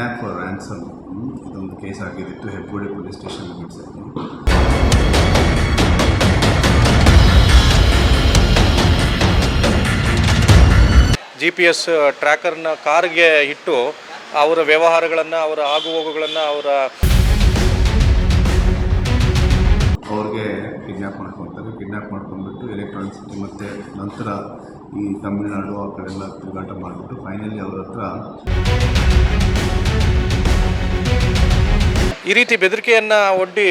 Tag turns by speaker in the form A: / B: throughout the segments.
A: Kidnap for ransom ಇದೊಂದು case ಆಗಿದ್ದಿತ್ತು Hebbagodi police station ಲಿಮಿಟ್ಸಲ್ಲಿ
B: ಜಿ ಪಿ ಎಸ್ ಟ್ರ್ಯಾಕರ್ನ ಕಾರ್ಗೆ ಇಟ್ಟು ಅವರ ವ್ಯವಹಾರಗಳನ್ನು ಅವರ ಆಗು ಹೋಗುಗಳನ್ನು ಅವರ
A: ಅವ್ರಿಗೆ ಕಿಡ್ನ್ಯಾಪ್ ಮಾಡ್ಕೊತಾರೆ. ಕಿಡ್ನ್ಯಾಪ್ ಮಾಡ್ಕೊಂಡ್ಬಿಟ್ಟು ಎಲೆಕ್ಟ್ರಾನಿಕ್ ಸಿಟಿ ಮತ್ತು ನಂತರ ಈ ತಮಿಳುನಾಡು ಆ ಕಡೆ ಎಲ್ಲ ತಿರುಗಾಟ ಮಾಡಿಬಿಟ್ಟು ಫೈನಲಿ ಅವ್ರ ಹತ್ರ
B: ಈ ರೀತಿ ಬೆದರಿಕೆಯನ್ನ ಒಡ್ಡಿ,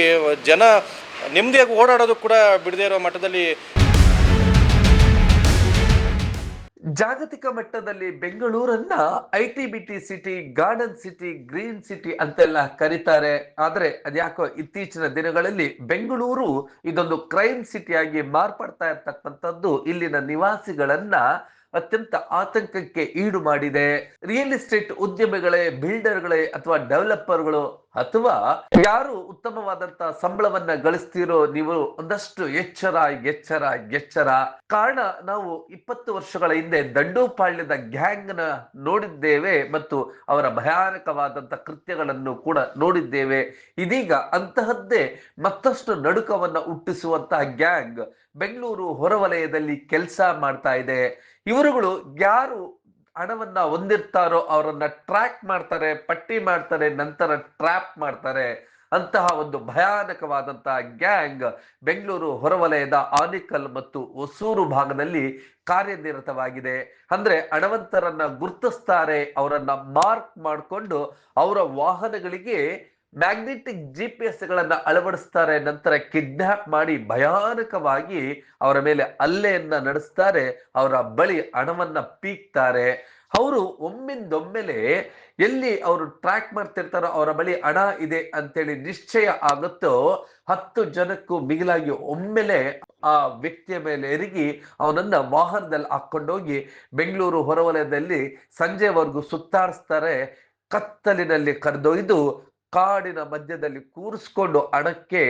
B: ಜನ ನೆಮ್ಮದಿಯಾಗಿ ಓಡಾಡೋದು ಕೂಡ ಬಿಡದೇ ಇರೋ ಮಟ್ಟದಲ್ಲಿ
C: ಜಾಗತಿಕ ಮಟ್ಟದಲ್ಲಿ ಬೆಂಗಳೂರನ್ನ I T B T city, garden city, green city ಅಂತೆಲ್ಲ ಕರೀತಾರೆ. ಆದ್ರೆ ಅದ್ಯಾಕೋ ಇತ್ತೀಚಿನ ದಿನಗಳಲ್ಲಿ ಬೆಂಗಳೂರು ಇದೊಂದು ಕ್ರೈಮ್ ಸಿಟಿಯಾಗಿ ಮಾರ್ಪಡ್ತಾ ಇರ್ತಕ್ಕಂಥದ್ದು ಇಲ್ಲಿನ ನಿವಾಸಿಗಳನ್ನ ಅತ್ಯಂತ ಆತಂಕಕ್ಕೆ ಈಡು ಮಾಡಿದೆ. ರಿಯಲ್ ಎಸ್ಟೇಟ್ ಉದ್ಯಮಿಗಳೇ, ಬಿಲ್ಡರ್ಗಳೇ ಅಥವಾ ಡೆವಲಪರ್ಗಳು ಅಥವಾ ಯಾರು ಉತ್ತಮವಾದಂತ ಸಂಬಳವನ್ನ ಗಳಿಸ್ತೀರೋ ನೀವು ಒಂದಷ್ಟು ಎಚ್ಚರ ಎಚ್ಚರ ಎಚ್ಚರ. ಕಾರಣ ನಾವು ಇಪ್ಪತ್ತು ವರ್ಷಗಳ ಹಿಂದೆ ದಂಡೋಪಾಳ್ಯದ ಗ್ಯಾಂಗ್ನ ನೋಡಿದ್ದೇವೆ ಮತ್ತು ಅವರ ಭಯಾನಕವಾದಂತ ಕೃತ್ಯಗಳನ್ನು ಕೂಡ ನೋಡಿದ್ದೇವೆ. ಇದೀಗ ಅಂತಹದ್ದೇ ಮತ್ತಷ್ಟು ನಡುಕವನ್ನ ಹುಟ್ಟಿಸುವಂತಹ ಗ್ಯಾಂಗ್ ಬೆಂಗಳೂರು ಹೊರವಲಯದಲ್ಲಿ ಕೆಲಸ ಮಾಡ್ತಾ ಇದೆ. ಇವರುಗಳು ಯಾರು ಹಣವನ್ನ ಹೊಂದಿರ್ತಾರೋ ಅವರನ್ನ ಟ್ರ್ಯಾಕ್ ಮಾಡ್ತಾರೆ, ಪಟ್ಟಿ ಮಾಡ್ತಾರೆ, ನಂತರ ಟ್ರ್ಯಾಪ್ ಮಾಡ್ತಾರೆ. ಅಂತಹ ಒಂದು ಭಯಾನಕವಾದಂತಹ ಗ್ಯಾಂಗ್ ಬೆಂಗಳೂರು ಹೊರವಲಯದ ಆನಿಕಲ್ ಮತ್ತು ಹೊಸೂರು ಭಾಗದಲ್ಲಿ ಕಾರ್ಯನಿರತವಾಗಿದೆ. ಅಂದ್ರೆ ಹಣವಂತರನ್ನ ಗುರುತಿಸ್ತಾರೆ, ಅವರನ್ನ ಮಾರ್ಕ್ ಮಾಡಿಕೊಂಡು ಅವರ ವಾಹನಗಳಿಗೆ ಮ್ಯಾಗ್ನೆಟಿಕ್ ಜಿ ಪಿ ಎಸ್ ಗಳನ್ನ ಅಳವಡಿಸ್ತಾರೆ ನಂತರ ಕಿಡ್ನಾಪ್ ಮಾಡಿ ಭಯಾನಕವಾಗಿ ಅವರ ಮೇಲೆ ಹಲ್ಲೆಯನ್ನ ನಡೆಸ್ತಾರೆ, ಅವರ ಬಳಿ ಹಣವನ್ನ ಪೀಕ್ತಾರೆ. ಅವರು ಒಮ್ಮಿಂದೊಮ್ಮೆಲೆ ಎಲ್ಲಿ ಅವರು ಟ್ರ್ಯಾಕ್ ಮಾಡ್ತಿರ್ತಾರೋ ಅವರ ಬಳಿ ಹಣ ಇದೆ ಅಂತೇಳಿ ನಿಶ್ಚಯ ಆಗುತ್ತೋ, ಹತ್ತು ಜನಕ್ಕೂ ಮಿಗಿಲಾಗಿ ಒಮ್ಮೆಲೆ ಆ ವ್ಯಕ್ತಿಯ ಮೇಲೆ ಎರಗಿ ಅವನನ್ನ ವಾಹನದಲ್ಲಿ ಹಾಕೊಂಡೋಗಿ ಬೆಂಗಳೂರು ಹೊರವಲಯದಲ್ಲಿ ಸಂಜೆವರೆಗೂ ಸುತ್ತಾಡಿಸ್ತಾರೆ, ಕತ್ತಲಿನಲ್ಲಿ ಕರೆದೊಯ್ದು ಕಾಡಿನ ಮಧ್ಯದಲ್ಲಿ ಕೂರಿಸ್ಕೊಂಡು ಹಣಕ್ಕೆ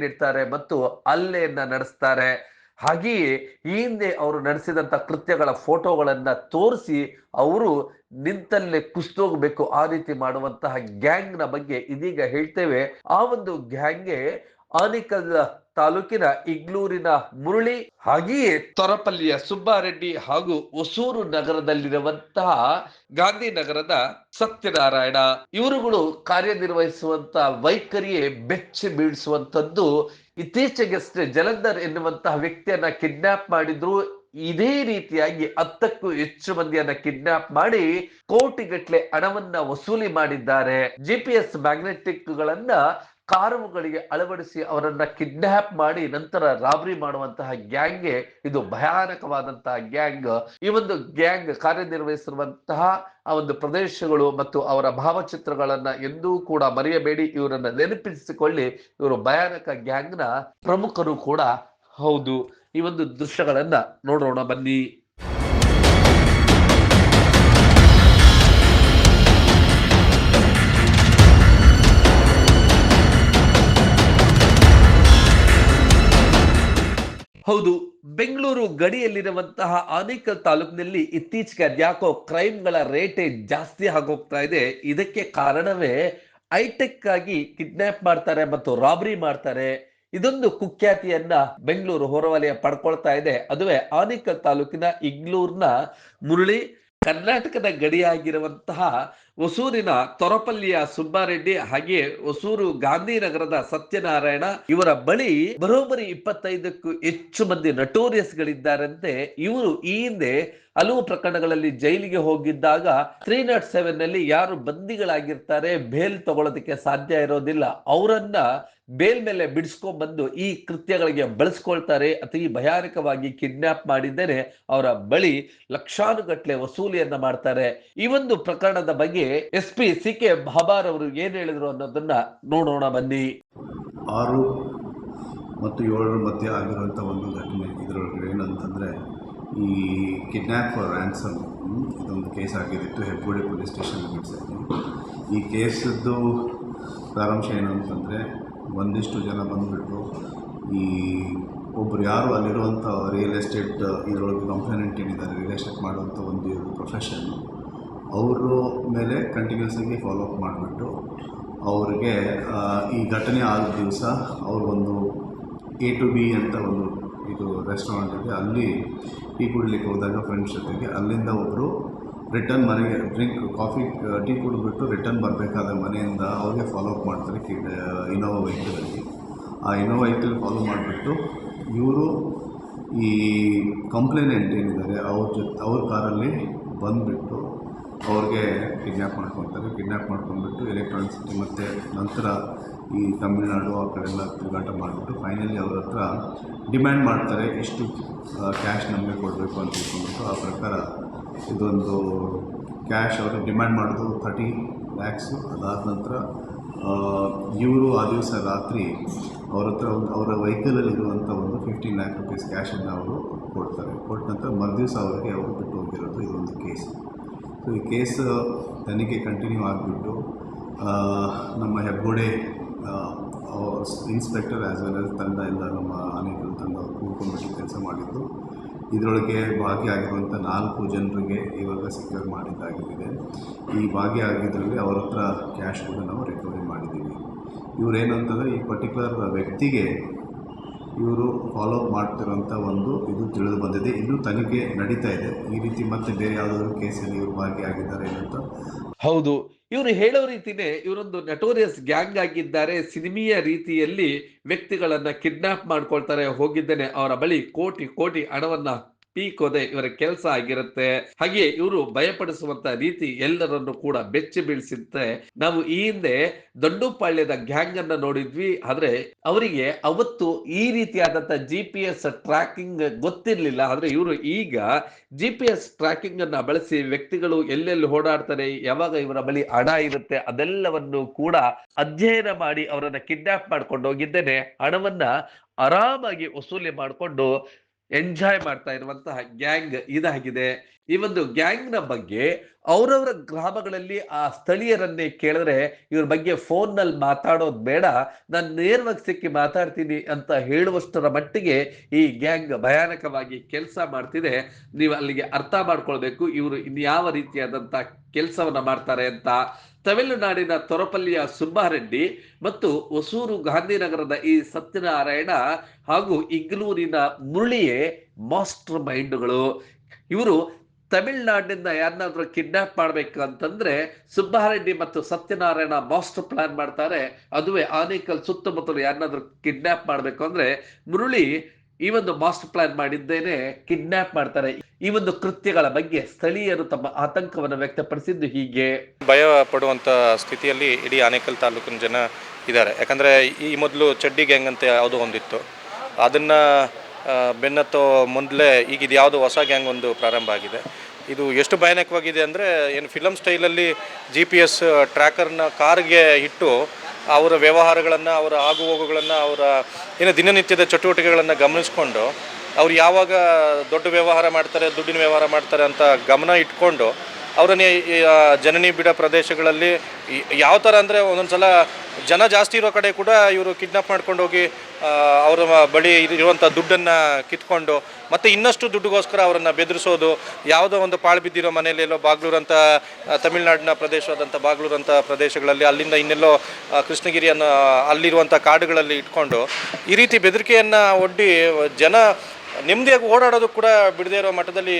C: ನೀಡ್ತಾರೆ ಮತ್ತು ಅಲ್ಲೆಯನ್ನ ನಡೆಸ್ತಾರೆ. ಹಾಗೆಯೇ ಈ ಹಿಂದೆ ಅವರು ನಡೆಸಿದಂತ ಕೃತ್ಯಗಳ ಫೋಟೋಗಳನ್ನ ತೋರಿಸಿ ಅವರು ನಿಂತಲ್ಲೇ ಕುಸ್ತೋಗ್ಬೇಕು ಆ ರೀತಿ ಮಾಡುವಂತಹ ಗ್ಯಾಂಗ್ನ ಬಗ್ಗೆ ಇದೀಗ ಹೇಳ್ತೇವೆ. ಆ ಒಂದು ಗ್ಯಾಂಗ್ಗೆ ಆನಿಕಲ್ ತಾಲೂಕಿನ ಇಗ್ಲೂರಿನ ಮುರುಳಿ ಹಾಗೆಯೇ ತೊರಪಲ್ಲಿಯ ಸುಬ್ಬಾರೆಡ್ಡಿ ಹಾಗೂ ಹೊಸೂರು ನಗರದಲ್ಲಿರುವಂತಹ ಗಾಂಧಿನಗರದ ಸತ್ಯನಾರಾಯಣ. ಇವರುಗಳು ಕಾರ್ಯನಿರ್ವಹಿಸುವಂತಹ ವೈಖರಿಯೇ ಬೆಚ್ಚಿ ಬೀಳಿಸುವಂತದ್ದು ಇತ್ತೀಚೆಗಷ್ಟೇ ಜಲಂಧರ್ ಎನ್ನುವಂತಹ ವ್ಯಕ್ತಿಯನ್ನ ಕಿಡ್ನಾಪ್ ಮಾಡಿದ್ರು. ಇದೇ ರೀತಿಯಾಗಿ ಹತ್ತಕ್ಕೂ ಹೆಚ್ಚು ಮಂದಿಯನ್ನ ಕಿಡ್ನಾಪ್ ಮಾಡಿ ಕೋಟಿಗಟ್ಲೆ ಹಣವನ್ನ ವಸೂಲಿ ಮಾಡಿದ್ದಾರೆ. ಜಿಪಿಎಸ್ ಮ್ಯಾಗ್ನೆಟಿಕ್ ಗಳನ್ನ ಕಾರುಗಳಿಗೆ ಅಳವಡಿಸಿ ಅವರನ್ನ ಕಿಡ್ನಾಪ್ ಮಾಡಿ ನಂತರ ರಾಬರಿ ಮಾಡುವಂತಹ ಗ್ಯಾಂಗ್ಗೆ, ಇದು ಭಯಾನಕವಾದಂತಹ ಗ್ಯಾಂಗ್. ಈ ಒಂದು ಗ್ಯಾಂಗ್ ಕಾರ್ಯನಿರ್ವಹಿಸಿರುವಂತಹ ಆ ಒಂದು ಪ್ರದೇಶಗಳು ಮತ್ತು ಅವರ ಭಾವಚಿತ್ರಗಳನ್ನ ಎಂದೂ ಕೂಡ ಮರೆಯಬೇಡಿ. ಇವರನ್ನ ನೆನಪಿಸಿಕೊಳ್ಳಿ. ಇವರು ಭಯಾನಕ ಗ್ಯಾಂಗ್ನ ಪ್ರಮುಖರು ಕೂಡ ಹೌದು. ಈ ಒಂದು ದೃಶ್ಯಗಳನ್ನ ನೋಡೋಣ ಬನ್ನಿ. ಹೌದು, ಬೆಂಗಳೂರು ಗಡಿಯಲ್ಲಿರುವಂತಹ ಆನೇಕಲ್ ತಾಲೂಕಿನಲ್ಲಿ ಇತ್ತೀಚೆಗೆ ಅದ್ಯಾಕೋ ಕ್ರೈಮ್ಗಳ ರೇಟೇ ಜಾಸ್ತಿ ಆಗೋಗ್ತಾ ಇದೆ. ಇದಕ್ಕೆ ಕಾರಣವೇ ಹೈಟೆಕ್ ಆಗಿ ಕಿಡ್ನಾಪ್ ಮಾಡ್ತಾರೆ ಮತ್ತು ರಾಬರಿ ಮಾಡ್ತಾರೆ. ಇದೊಂದು ಕುಖ್ಯಾತಿಯನ್ನ ಬೆಂಗಳೂರು ಹೊರವಲಯ ಪಡ್ಕೊಳ್ತಾ ಇದೆ. ಅದುವೇ ಆನೇಕಲ್ ತಾಲೂಕಿನ ಇಗ್ಲೂರ್ನ ಮುರಳಿ ಕರ್ನಾಟಕದ ಗಡಿಯಾಗಿರುವಂತಹ ಹೊಸೂರಿನ ತೊರಪಲ್ಲಿಯ ಸುಬ್ಬಾರೆಡ್ಡಿ ಹಾಗೆ ಹೊಸೂರು ಗಾಂಧಿನಗರದ ಸತ್ಯನಾರಾಯಣ ಇವರ ಬಳಿ ಬರೋಬ್ಬರಿ ಇಪ್ಪತ್ತೈದಕ್ಕೂ ಹೆಚ್ಚು ಮಂದಿ ನಟೋರಿಯಸ್ ಗಳಿದ್ದಾರಂತೆ ಇವರು ಈ ಹಿಂದೆ ಹಲವು ಪ್ರಕರಣಗಳಲ್ಲಿ ಜೈಲಿಗೆ ಹೋಗಿದ್ದಾಗ ತ್ರೀ ನಾಟ್ ಸೆವೆನ್ನಲ್ಲಿ ಯಾರು ಬಂದಿಗಳಾಗಿರ್ತಾರೆ ಬೇಲ್ ತಗೊಳ್ಳೋದಕ್ಕೆ ಸಾಧ್ಯ ಇರೋದಿಲ್ಲ. ಅವರನ್ನ ಬೇಲ್ ಮೇಲೆ ಬಿಡಿಸ್ಕೊಂಡ್ ಬಂದು ಈ ಕೃತ್ಯಗಳಿಗೆ ಬಳಸ್ಕೊಳ್ತಾರೆ, ಅತಿ ಭಯಾನಕವಾಗಿ ಕಿಡ್ನಾಪ್ ಮಾಡಿದ್ದರೆ ಅವರ ಬಳಿ ಲಕ್ಷಾನುಗಟ್ಲೆ ವಸೂಲಿಯನ್ನ ಮಾಡ್ತಾರೆ. ಈ ಒಂದು ಪ್ರಕರಣದ ಬಗ್ಗೆ S P C K Babar ಅವರು ಏನ್ ಹೇಳಿದ್ರು ಅನ್ನೋದನ್ನ ನೋಡೋಣ ಬನ್ನಿ.
A: ಆರು ಮತ್ತು ಏಳರ ಮಧ್ಯೆ ಆಗಿರುವಂಥ ಒಂದು ಘಟನೆ ಇದರೊಳಗಡೆ ಏನಂತಂದರೆ, ಈ ಕಿಡ್ನ್ಯಾಪ್ ಫಾರ್ ರ್ಯಾನ್ಸಮ್ ಇದೊಂದು ಕೇಸ್ ಆಗಿದ್ದಿತ್ತು ಹೆಬ್ಬಗೋಡಿ ಪೊಲೀಸ್ ಸ್ಟೇಷನ್ ಈ ಕೇಸದ್ದು ಸಾರಾಂಶ ಏನು ಅಂತಂದರೆ ಒಂದಿಷ್ಟು ಜನ ಬಂದುಬಿಟ್ಟು ಈ ಒಬ್ಬರು ಯಾರು ಅಲ್ಲಿರುವಂಥ ರಿಯಲ್ ಎಸ್ಟೇಟ್ ಇದರೊಳಗೆ ಕಂಪ್ಲೇನೆಂಟ್ ಏನಿದ್ದಾರೆ ರಿಯಲ್ ಎಸ್ಟೇಟ್ ಮಾಡುವಂಥ ಒಂದು ಪ್ರೊಫೆಷನ್ ಅವರು ಮೇಲೆ ಕಂಟಿನ್ಯೂಸ್ ಆಗಿ ಫಾಲೋ ಅಪ್ ಮಾಡಿಬಿಟ್ಟು ಅವರಿಗೆ ಈ ಘಟನೆ ಆದ ದಿವಸ ಅವರು ಒಂದು ಎ ಟು ಬಿ ಅಂತ ಒಂದು ಇದು ರೆಸ್ಟೋರೆಂಟ್ ಇದೆ. ಅಲ್ಲಿ ಟೀ ಕುಡಿಲಿಕ್ಕೆ ಹೋದಾಗ ಫ್ರೆಂಡ್ಸ್ ಜೊತೆಗೆ ಅಲ್ಲಿಂದ ಒಬ್ಬರು ರಿಟರ್ನ್ ಮನೆಗೆ ಡ್ರಿಂಕ್ ಕಾಫಿ ಟೀ ಕುಡಿದ್ಬಿಟ್ಟು ರಿಟರ್ನ್ ಬರಬೇಕಾದ ಮನೆಯಿಂದ ಅವ್ರಿಗೆ ಫಾಲೋ ಅಪ್ ಮಾಡ್ತಾರೆ ಕಿ ಇನೋವಾ ವೆಹಿಕಲಲ್ಲಿ ಆ ಇನೋವಾ ವೆಹಿಕಲ್ ಫಾಲೋ ಮಾಡಿಬಿಟ್ಟು ಇವರು ಈ ಕಂಪ್ಲೇನೆಂಟ್ ಏನಿದ್ದಾರೆ, ಅವ್ರ ಜೊತೆ, ಅವ್ರ ಕಾರಲ್ಲಿ ಬಂದುಬಿಟ್ಟು ಅವ್ರಿಗೆ ಕಿಡ್ನ್ಯಾಪ್ ಮಾಡ್ಕೊತಾರೆ. ಕಿಡ್ನ್ಯಾಪ್ ಮಾಡ್ಕೊಂಡ್ಬಿಟ್ಟು ಎಲೆಕ್ಟ್ರಾನಿಕ್ ಸಿಟಿ ಮತ್ತು ನಂತರ ಈ ತಮಿಳುನಾಡು ಆ ಕಡೆಲ್ಲ ತಿರುಗಾಟ ಮಾಡಿಬಿಟ್ಟು ಫೈನಲಿ ಅವ್ರ ಹತ್ರ ಡಿಮ್ಯಾಂಡ್ ಮಾಡ್ತಾರೆ ಇಷ್ಟು ಕ್ಯಾಶ್ ನಮಗೆ ಕೊಡಬೇಕು ಅಂತ ತಿಳ್ಕೊಂಡ್ಬಿಟ್ಟು ಆ ಪ್ರಕಾರ ಇದೊಂದು ಕ್ಯಾಶ್ ಅವರು ಡಿಮ್ಯಾಂಡ್ ಮಾಡೋದು ಥರ್ಟಿ ಲ್ಯಾಕ್ಸು ಅದಾದ ನಂತರ ಇವರು ಆ ದಿವಸ ರಾತ್ರಿ ಅವ್ರ ಹತ್ರ ಒಂದು, ಅವರ ವೆಹಿಕಲಲ್ಲಿರುವಂಥ ಒಂದು ಫಿಫ್ಟೀನ್ ಲ್ಯಾಕ್ ರುಪೀಸ್ ಕ್ಯಾಶನ್ನು ಅವರು ಕೊಡ್ತಾರೆ. ಕೊಟ್ಟ ನಂತರ ಮರುದಿವಸ ಅವರಿಗೆ ಅವರು ಬಿಟ್ಟು ಹೋಗಿರೋದು ಇದೊಂದು ಕೇಸ್ ಈ ಕೇಸ್ ತನಿಖೆ ಕಂಟಿನ್ಯೂ ಆಗಿಬಿಟ್ಟು ನಮ್ಮ Hebbagodi inspector as well as ತಂಡ ಎಲ್ಲ ನಮ್ಮ ಆನೆಗಳು ತಂಡ ಕೂತ್ಕೊಂಡ್ಬಿಟ್ಟು ಕೆಲಸ ಮಾಡಿದ್ದು. ಇದರೊಳಗೆ ಭಾಗಿಯಾಗಿರುವಂಥ ನಾಲ್ಕು ಜನರಿಗೆ ಇವಾಗ ಸೆಕ್ಯೂರ್ ಮಾಡಿದ್ದಾಗಿದೆ. ಈ ಭಾಗಿಯಾಗಿದ್ದರಲ್ಲಿ ಅವ್ರ ಹತ್ರ ಕ್ಯಾಶ್ ಕೂಡ ನಾವು ರಿಕವರಿ ಮಾಡಿದ್ದೀವಿ. ಇವರೇನಂತಂದರೆ ಈ ಪರ್ಟಿಕ್ಯುಲರ್ ವ್ಯಕ್ತಿಗೆ ಇವರು ಫಾಲೋ ಮಾಡ್ತಿರುವಂಥ ಒಂದು ಇದು ತಿಳಿದು ಬಂದಿದೆ. ಇನ್ನೂ ತನಿಖೆ ನಡೀತಾ ಇದೆ. ಈ ರೀತಿ ಮತ್ತೆ ಬೇರೆ ಯಾವುದಾದ್ರೂ ಕೇಸಲ್ಲಿ ಇವರು ಭಾಗಿಯಾಗಿದ್ದಾರೆ ಅಂತ
C: ಹೌದು. ಇವರು ಹೇಳೋ ರೀತಿನೇ ಇವರೊಂದು ನೆಟೋರಿಯಸ್ ಗ್ಯಾಂಗ್ ಆಗಿದ್ದಾರೆ. ಸಿನಿಮೀಯ ರೀತಿಯಲ್ಲಿ ವ್ಯಕ್ತಿಗಳನ್ನ ಕಿಡ್ನಾಪ್ ಮಾಡ್ಕೊಳ್ತಾರೆ. ಹೋಗಿದ್ದೇನೆ. ಅವರ ಬಳಿ ಕೋಟಿ ಕೋಟಿ ಹಣವನ್ನ ಪೀಕೋದೆ ಇವರ ಕೆಲಸ ಆಗಿರುತ್ತೆ. ಹಾಗೆ ಇವರು ಭಯಪಡಿಸುವಂತ ರೀತಿ ಎಲ್ಲರನ್ನು ಕೂಡ ಬೆಚ್ಚಿ ಬೀಳಿಸುತ್ತೆ ನಾವು ಈ ಹಿಂದೆ ದಂಡುಪಾಳ್ಯದ ಗ್ಯಾಂಗ್ ಅನ್ನ ನೋಡಿದ್ವಿ. ಆದ್ರೆ ಅವರಿಗೆ ಅವತ್ತು ಈ ರೀತಿಯಾದಂತ ಜಿ ಪಿ ಎಸ್ ಟ್ರ್ಯಾಕಿಂಗ್ ಗೊತ್ತಿರ್ಲಿಲ್ಲ. ಆದ್ರೆ ಇವರು ಈಗ ಜಿ ಪಿ ಎಸ್ ಟ್ರ್ಯಾಕಿಂಗ್ ಅನ್ನ ಬಳಸಿ ವ್ಯಕ್ತಿಗಳು ಎಲ್ಲೆಲ್ಲಿ ಓಡಾಡ್ತಾರೆ, ಯಾವಾಗ ಇವರ ಬಳಿ ಹಣ ಇರುತ್ತೆ, ಅದೆಲ್ಲವನ್ನು ಕೂಡ ಅಧ್ಯಯನ ಮಾಡಿ ಅವರನ್ನ ಕಿಡ್ನಾಪ್ ಮಾಡ್ಕೊಂಡು ಹೋಗಿದ್ದೇನೆ. ಹಣವನ್ನ ಆರಾಮಾಗಿ ವಸೂಲಿ ಮಾಡಿಕೊಂಡು ಎಂಜಾಯ್ ಮಾಡ್ತಾ ಇರುವಂತಹ ಗ್ಯಾಂಗ್ ಇದಾಗಿದೆ. ಈ ಒಂದು ಗ್ಯಾಂಗ್ನ ಬಗ್ಗೆ ಅವರವರ ಗ್ರಾಮಗಳಲ್ಲಿ ಆ ಸ್ಥಳೀಯರನ್ನೇ ಕೇಳಿದ್ರೆ ಇವ್ರ ಬಗ್ಗೆ ಫೋನ್ನಲ್ಲಿ ಮಾತಾಡೋದು ಬೇಡ, ನಾನು ನೇರವಾಗಿ ಸಿಕ್ಕಿ ಮಾತಾಡ್ತೀನಿ ಅಂತ ಹೇಳುವಷ್ಟರ ಮಟ್ಟಿಗೆ ಈ ಗ್ಯಾಂಗ್ ಭಯಾನಕವಾಗಿ ಕೆಲಸ ಮಾಡ್ತಿದೆ. ನೀವು ಅಲ್ಲಿಗೆ ಅರ್ಥ ಮಾಡ್ಕೊಳ್ಬೇಕು, ಇವರು ಇನ್ಯಾವ ರೀತಿಯಾದಂಥ ಕೆಲಸವನ್ನ ಮಾಡ್ತಾರೆ ಅಂತ. ತಮಿಳುನಾಡಿನ ತೊರಪಲ್ಲಿಯ ಸುಬ್ಬಾರೆಡ್ಡಿ ಮತ್ತು ಹೊಸೂರು ಗಾಂಧಿನಗರದ ಈ ಸತ್ಯನಾರಾಯಣ ಹಾಗೂ ಇಗ್ಲೂರಿನ ಮುರಳಿಯೇ ಮಾಸ್ಟರ್ ಮೈಂಡ್ಗಳು. ಇವರು ತಮಿಳ್ನಾಡಿನಿಂದ ಯಾರನ್ನಾದ್ರೂ ಕಿಡ್ನಾಪ್ ಮಾಡ್ಬೇಕು ಅಂತಂದ್ರೆ ಸುಬ್ಬಾರೆಡ್ಡಿ ಮತ್ತು ಸತ್ಯನಾರಾಯಣ ಮಾಸ್ಟರ್ ಪ್ಲಾನ್ ಮಾಡ್ತಾರೆ. ಅದುವೇ ಆನೇಕಲ್ ಸುತ್ತಮುತ್ತಲು ಯಾರನ್ನಾದ್ರೂ ಕಿಡ್ನಾಪ್ ಮಾಡ್ಬೇಕು ಅಂದ್ರೆ ಮುರುಳಿ ಈ ಒಂದು ಮಾಸ್ಟರ್ ಪ್ಲಾನ್ ಮಾಡಿದ್ದೇನೆ ಕಿಡ್ನಾಪ್ ಮಾಡ್ತಾರೆ. ಈ ಒಂದು ಕೃತ್ಯಗಳ ಬಗ್ಗೆ ಸ್ಥಳೀಯರು ತಮ್ಮ ಆತಂಕವನ್ನು ವ್ಯಕ್ತಪಡಿಸಿದ್ದು ಹೀಗೆ.
B: ಭಯ ಪಡುವಂತ ಸ್ಥಿತಿಯಲ್ಲಿ ಇಡೀ ಆನೇಕಲ್ ತಾಲೂಕಿನ ಜನ ಇದ್ದಾರೆ. ಯಾಕಂದ್ರೆ ಈ ಮೊದಲು ಚಡ್ಡಿ ಗ್ಯಾಂಗ್ ಅಂತ ಯಾವುದೋ ಒಂದಿತ್ತು. ಅದನ್ನ ಬೆನ್ನತ್ತೋ ಮೊದಲೇ ಈಗ ಇದು ಯಾವುದೋ ಹೊಸ ಗ್ಯಾಂಗ್ ಒಂದು ಪ್ರಾರಂಭ ಆಗಿದೆ. ಇದು ಎಷ್ಟು ಭಯಾನಕವಾಗಿದೆ ಅಂದರೆ ಏನು ಫಿಲಮ್ ಸ್ಟೈಲಲ್ಲಿ ಜಿ ಪಿ ಎಸ್ ಟ್ರ್ಯಾಕರ್ನ ಕಾರ್ಗೆ ಇಟ್ಟು ಅವರ ವ್ಯವಹಾರಗಳನ್ನು, ಅವರ ಆಗು ಹೋಗುಗಳನ್ನು ಅವರ ಏನು ದಿನನಿತ್ಯದ ಚಟುವಟಿಕೆಗಳನ್ನು ಗಮನಿಸ್ಕೊಂಡು ಅವ್ರು ಯಾವಾಗ ದೊಡ್ಡ ವ್ಯವಹಾರ ಮಾಡ್ತಾರೆ, ದುಡ್ಡಿನ ವ್ಯವಹಾರ ಮಾಡ್ತಾರೆ ಅಂತ ಗಮನ ಇಟ್ಕೊಂಡು ಅವರನ್ನೇ ಜನನಿ ಬಿಡ ಪ್ರದೇಶಗಳಲ್ಲಿ ಯಾವ ಥರ ಅಂದರೆ ಒಂದೊಂದು ಸಲ ಜನ ಜಾಸ್ತಿ ಇರೋ ಕಡೆ ಕೂಡ ಇವರು ಕಿಡ್ನಾಪ್ ಮಾಡ್ಕೊಂಡು ಹೋಗಿ ಅವರ ಬಳಿ ಇರುವಂಥ ದುಡ್ಡನ್ನು ಕಿತ್ಕೊಂಡು ಮತ್ತು ಇನ್ನಷ್ಟು ದುಡ್ಡಿಗೋಸ್ಕರ ಅವರನ್ನು ಬೆದರಿಸೋದು, ಯಾವುದೋ ಒಂದು ಪಾಳು ಬಿದ್ದಿರೋ ಮನೆಯಲ್ಲಿ ಎಲ್ಲೋ ಬಾಗ್ಲೂರಂಥ ತಮಿಳ್ನಾಡಿನ ಪ್ರದೇಶವಾದಂಥ ಬಾಗ್ಲೂರಂಥ ಪ್ರದೇಶಗಳಲ್ಲಿ ಅಲ್ಲಿಂದ ಇನ್ನೆಲ್ಲೋ ಕೃಷ್ಣಗಿರಿಯನ್ನು ಅಲ್ಲಿರುವಂಥ ಕಾಡುಗಳಲ್ಲಿ ಇಟ್ಕೊಂಡು ಈ ರೀತಿ ಬೆದರಿಕೆಯನ್ನು ಒಡ್ಡಿ ಜನ ನೆಮ್ಮದಿಯಾಗಿ ಓಡಾಡೋದು ಕೂಡ ಬಿಡದೇ ಇರೋ ಮಟ್ಟದಲ್ಲಿ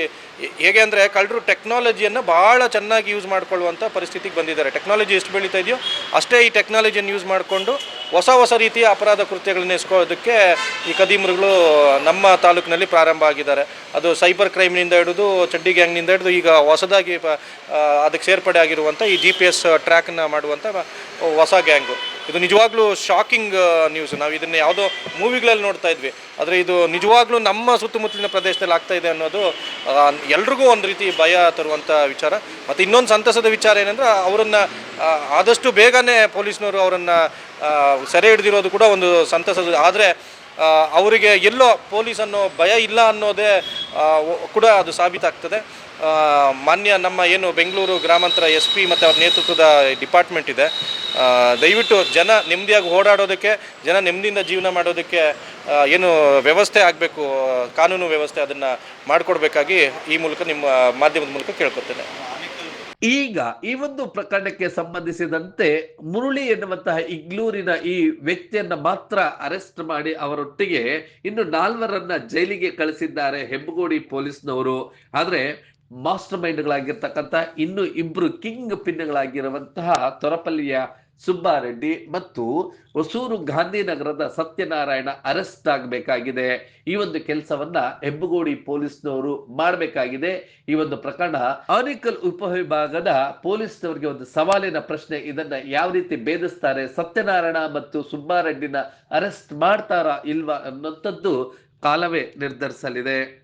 B: ಹೇಗೆ ಅಂದರೆ ಕಳ್ಳರು ಟೆಕ್ನಾಲಜಿಯನ್ನು ಭಾಳ ಚೆನ್ನಾಗಿ ಯೂಸ್ ಮಾಡ್ಕೊಳ್ಳುವಂಥ ಪರಿಸ್ಥಿತಿಗೆ ಬಂದಿದ್ದಾರೆ. ಟೆಕ್ನಾಲಜಿ ಎಷ್ಟು ಬೆಳೀತಾ ಇದೆಯೋ ಅಷ್ಟೇ ಈ ಟೆಕ್ನಾಲಜಿಯನ್ನು ಯೂಸ್ ಮಾಡಿಕೊಂಡು ಹೊಸ ಹೊಸ ರೀತಿಯ ಅಪರಾಧ ಕೃತ್ಯಗಳನ್ನ ಎಸ್ಕೊಳ್ಳೋದಕ್ಕೆ ಈ ಕದೀಮರುಗಳು ನಮ್ಮ ತಾಲೂಕಿನಲ್ಲಿ ಪ್ರಾರಂಭ ಆಗಿದ್ದಾರೆ. ಅದು ಸೈಬರ್ ಕ್ರೈಮ್ನಿಂದ ಹಿಡಿದು ಚಡ್ಡಿ ಗ್ಯಾಂಗ್ನಿಂದ ಹಿಡಿದು ಈಗ ಹೊಸದಾಗಿ ಅದಕ್ಕೆ ಸೇರ್ಪಡೆ ಆಗಿರುವಂಥ ಈ ಜಿ ಪಿ ಎಸ್ ಟ್ರ್ಯಾಕನ್ನು ಮಾಡುವಂಥ ಹೊಸ ಗ್ಯಾಂಗು ಇದು ನಿಜವಾಗ್ಲೂ ಶಾಕಿಂಗ್ ನ್ಯೂಸ್ ನಾವು ಇದನ್ನು ಯಾವುದೋ ಮೂವಿಗಳಲ್ಲಿ ನೋಡ್ತಾ ಇದ್ವಿ. ಆದರೆ ಇದು ನಿಜವಾಗ್ಲೂ ನಮ್ಮ ಸುತ್ತಮುತ್ತಲಿನ ಪ್ರದೇಶದಲ್ಲಿ ಆಗ್ತಾ ಇದೆ ಅನ್ನೋದು ಎಲ್ರಿಗೂ ಒಂದು ರೀತಿ ಭಯ ತರುವಂಥ ವಿಚಾರ. ಮತ್ತು ಇನ್ನೊಂದು ಸಂತಸದ ವಿಚಾರ ಏನಂದ್ರೆ, ಅವರನ್ನು ಆದಷ್ಟು ಬೇಗನೆ ಪೊಲೀಸ್ನವರು ಅವರನ್ನು ಸೆರೆ ಹಿಡಿದಿರೋದು ಕೂಡ ಒಂದು ಸಂತಸದ, ಆದರೆ ಅವರಿಗೆ ಎಲ್ಲೋ ಪೊಲೀಸ್ ಅನ್ನೋ ಭಯ ಇಲ್ಲ ಅನ್ನೋದೇ ಕೂಡ ಅದು ಸಾಬೀತಾಗ್ತದೆ. ಮಾನ್ಯ ನಮ್ಮ ಏನು ಬೆಂಗಳೂರು ಗ್ರಾಮಾಂತರ ಎಸ್ ಪಿ ಮತ್ತು ಅವ್ರ ನೇತೃತ್ವದ ಡಿಪಾರ್ಟ್ಮೆಂಟ್ ಇದೆ. ದಯವಿಟ್ಟು ಜನ ನೆಮ್ಮದಿಯಾಗಿ ಓಡಾಡೋದಕ್ಕೆ, ಜನ ನೆಮ್ಮದಿಯಿಂದ ಜೀವನ ಮಾಡೋದಕ್ಕೆ ಏನು ವ್ಯವಸ್ಥೆ ಆಗಬೇಕು, ಕಾನೂನು ವ್ಯವಸ್ಥೆ ಅದನ್ನು ಮಾಡಿಕೊಡ್ಬೇಕಾಗಿ ಈ ಮೂಲಕ ನಿಮ್ಮ ಮಾಧ್ಯಮದ ಮೂಲಕ ಕೇಳ್ಕೊತೇನೆ.
C: ಈಗ ಈ ಒಂದು ಪ್ರಕರಣಕ್ಕೆ ಸಂಬಂಧಿಸಿದಂತೆ ಮುರುಳಿ ಎನ್ನುವಂತಹ ಇಗ್ಲೂರಿನ ಈ ವ್ಯಕ್ತಿಯನ್ನ ಮಾತ್ರ ಅರೆಸ್ಟ್ ಮಾಡಿ ಅವರೊಟ್ಟಿಗೆ ಇನ್ನು ನಾಲ್ವರನ್ನ ಜೈಲಿಗೆ ಕಳಿಸಿದ್ದಾರೆ, ಹೆಬ್ಬಗೋಡಿ ಪೊಲೀಸ್ನವರು. ಆದ್ರೆ ಮಾಸ್ಟರ್ ಮೈಂಡ್ಗಳಾಗಿರ್ತಕ್ಕಂಥ ಇನ್ನು ಇಬ್ರು ಕಿಂಗ್ ಪಿನ್ಗಳಾಗಿರುವಂತಹ ತೊರಪಲ್ಲಿಯ ಸುಬ್ಬಾರೆಡ್ಡಿ ಮತ್ತು ಹೊಸೂರು ಗಾಂಧಿನಗರದ ಸತ್ಯನಾರಾಯಣ ಅರೆಸ್ಟ್ ಆಗಬೇಕಾಗಿದೆ. ಈ ಒಂದು ಕೆಲಸವನ್ನ ಹೆಬ್ಬಗೋಡಿ ಪೊಲೀಸ್ನವರು ಮಾಡಬೇಕಾಗಿದೆ. ಈ ಒಂದು ಪ್ರಕರಣ ಆನಿಕಲ್ ಉಪವಿಭಾಗದ ಪೊಲೀಸ್ನವರಿಗೆ ಒಂದು ಸವಾಲಿನ ಪ್ರಶ್ನೆ, ಇದನ್ನ ಯಾವ ರೀತಿ ಭೇದಿಸ್ತಾರೆ, ಸತ್ಯನಾರಾಯಣ ಮತ್ತು ಸುಬ್ಬಾರೆಡ್ಡಿನ ಅರೆಸ್ಟ್ ಮಾಡ್ತಾರಾ ಇಲ್ವಾ ಅನ್ನೋಂಥದ್ದು ಕಾಲವೇ ನಿರ್ಧರಿಸಲಿದೆ.